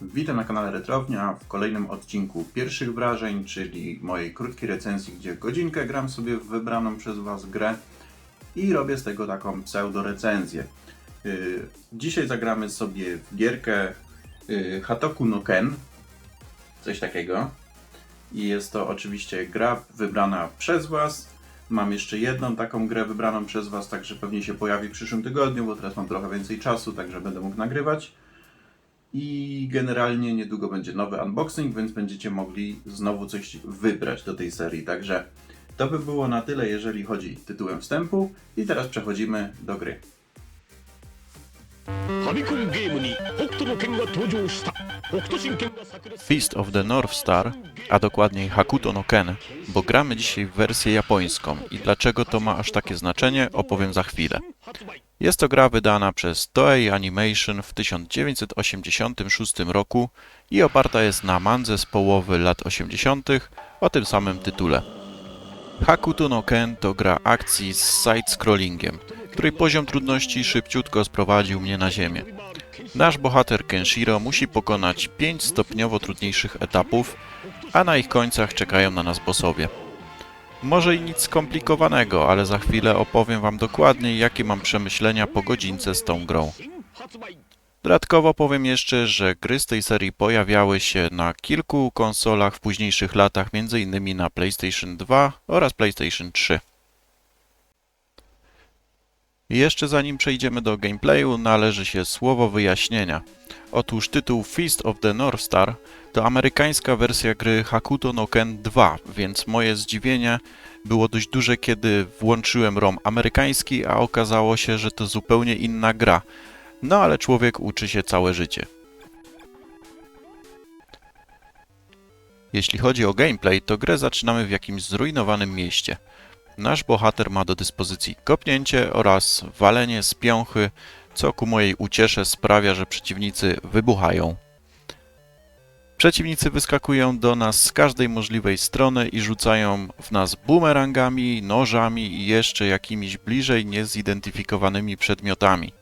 Witam na kanale Retrownia w kolejnym odcinku pierwszych wrażeń, czyli mojej krótkiej recenzji, gdzie godzinkę gram sobie w wybraną przez Was grę i robię z tego taką pseudo recenzję. Yy, Dzisiaj zagramy sobie w gierkę yy, Hatoku no Ken, coś takiego. I jest to oczywiście gra wybrana przez Was. Mam jeszcze jedną taką grę wybraną przez Was, także pewnie się pojawi w przyszłym tygodniu, bo teraz mam trochę więcej czasu, także będę mógł nagrywać I generalnie niedługo będzie nowy unboxing, więc będziecie mogli znowu coś wybrać do tej serii. Także to by było na tyle, jeżeli chodzi tytułem wstępu. I teraz przechodzimy do gry. ファミコンゲームに北斗の拳が登場した北斗神拳が炸裂 Feast of the North Star, a dokładniej Hakuto no Ken, bo gramy dzisiaj w wersję japońską i dlaczego to ma aż takie znaczenie opowiem za chwilę. 発売 Jest to gra wydana przez Toei Animation w 1986 roku i oparta jest na mandze z połowy lat 80. o tym samym tytule. Hakuto no Ken to gra akcji z side-scrollingiem, której poziom trudności szybciutko sprowadził mnie na ziemię. Nasz bohater Kenshiro musi pokonać 5 stopniowo trudniejszych etapów, a na ich końcach czekają na nas bossowie. Może i nic skomplikowanego, ale za chwilę opowiem Wam dokładnie, jakie mam przemyślenia po godzince z tą grą. Dodatkowo powiem jeszcze, że gry z tej serii pojawiały się na kilku konsolach w późniejszych latach, m.in. na PlayStation 2 oraz PlayStation 3. I Jeszcze zanim przejdziemy do gameplayu, należy się słowo wyjaśnienia. Otóż tytuł Feast of the North Star to amerykańska wersja gry Hakuto no Ken 2, więc moje zdziwienie było dość duże, kiedy włączyłem ROM amerykański, a okazało się, że to zupełnie inna gra. No ale człowiek uczy się całe życie. Jeśli chodzi o gameplay, to grę zaczynamy w jakimś zrujnowanym mieście. Nasz bohater ma do dyspozycji kopnięcie oraz walenie z piąchy, co ku mojej uciesze sprawia, że przeciwnicy wybuchają. Przeciwnicy wyskakują do nas z każdej możliwej strony i rzucają w nas bumerangami, nożami i jeszcze jakimiś bliżej niezidentyfikowanymi przedmiotami.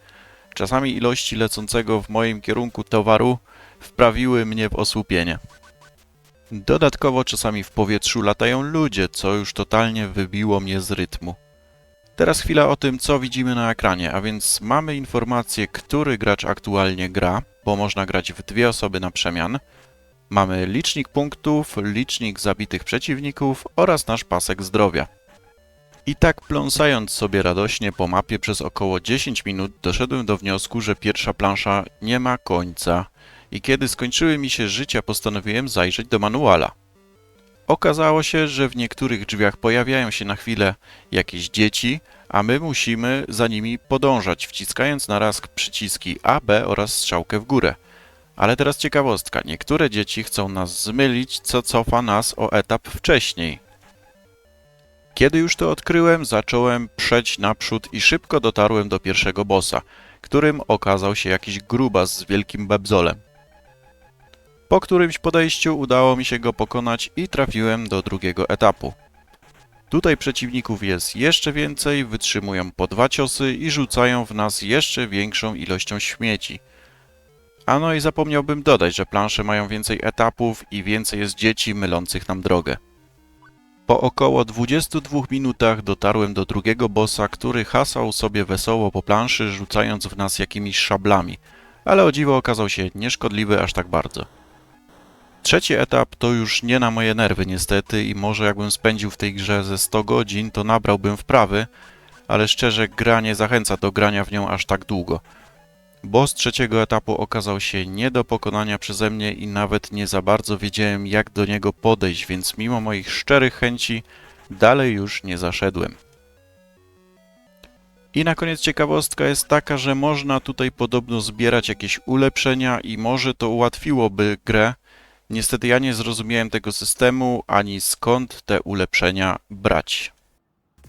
Czasami ilości lecącego w moim kierunku towaru wprawiły mnie w osłupienie. Dodatkowo czasami w powietrzu latają ludzie, co już totalnie wybiło mnie z rytmu. Teraz chwila o tym, co widzimy na ekranie, a więc mamy informację, który gracz aktualnie gra, bo można grać w dwie osoby na przemian. Mamy licznik punktów, licznik zabitych przeciwników oraz nasz pasek zdrowia. I tak pląsając sobie radośnie po mapie przez około 10 minut doszedłem do wniosku, że pierwsza plansza nie ma końca i kiedy skończyły mi się życia postanowiłem zajrzeć do manuala. Okazało się, że w niektórych drzwiach pojawiają się na chwilę jakieś dzieci, a my musimy za nimi podążać, wciskając na raz przyciski A, B oraz strzałkę w górę. Ale teraz ciekawostka, niektóre dzieci chcą nas zmylić, co cofa nas o etap wcześniej. Kiedy już to odkryłem, zacząłem przeć naprzód i szybko dotarłem do pierwszego bossa, którym okazał się jakiś grubas z wielkim bebzolem. Po którymś podejściu udało mi się go pokonać i trafiłem do drugiego etapu. Tutaj przeciwników jest jeszcze więcej, wytrzymują po dwa ciosy i rzucają w nas jeszcze większą ilością śmieci. A no i zapomniałbym dodać, że plansze mają więcej etapów i więcej jest dzieci mylących nam drogę. Po około 22 minutach dotarłem do drugiego bossa, który hasał sobie wesoło po planszy, rzucając w nas jakimiś szablami, ale o dziwo okazał się nieszkodliwy aż tak bardzo. Trzeci etap to już nie na moje nerwy niestety i może jakbym spędził w tej grze ze 100 godzin, to nabrałbym wprawy, ale szczerze gra nie zachęca do grania w nią aż tak długo. Boss trzeciego etapu okazał się nie do pokonania przeze mnie i nawet nie za bardzo wiedziałem jak do niego podejść, więc mimo moich szczerych chęci dalej już nie zaszedłem. I na koniec ciekawostka jest taka, że można tutaj podobno zbierać jakieś ulepszenia i może to ułatwiłoby grę. Niestety ja nie zrozumiałem tego systemu, ani skąd te ulepszenia brać.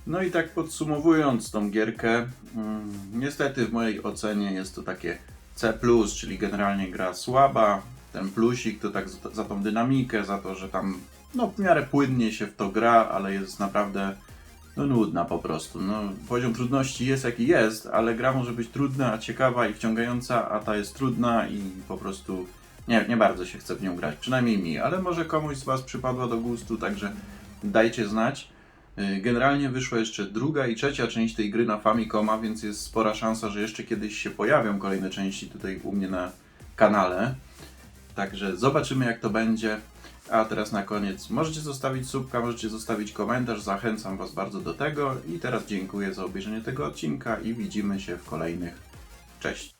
No i tak podsumowując tą gierkę, mm, niestety w mojej ocenie jest to takie C+, czyli generalnie gra słaba. Ten plusik to tak za, tą dynamikę, za to, że tam no, w miarę płynnie się w to gra, ale jest naprawdę no, nudna po prostu. No, poziom trudności jest jaki jest, ale gra może być trudna, ciekawa i wciągająca, a ta jest trudna i po prostu nie, nie bardzo się chce w nią grać, przynajmniej mi, ale może komuś z Was przypadła do gustu, także dajcie znać. Y, Generalnie wyszła jeszcze druga i trzecia część tej gry na Famicoma, więc jest spora szansa, że jeszcze kiedyś się pojawią kolejne części tutaj u mnie na kanale. Także zobaczymy jak to będzie. A teraz na koniec możecie zostawić subka, możecie zostawić komentarz, zachęcam Was bardzo do tego i teraz dziękuję za obejrzenie tego odcinka i widzimy się w kolejnych. Cześć!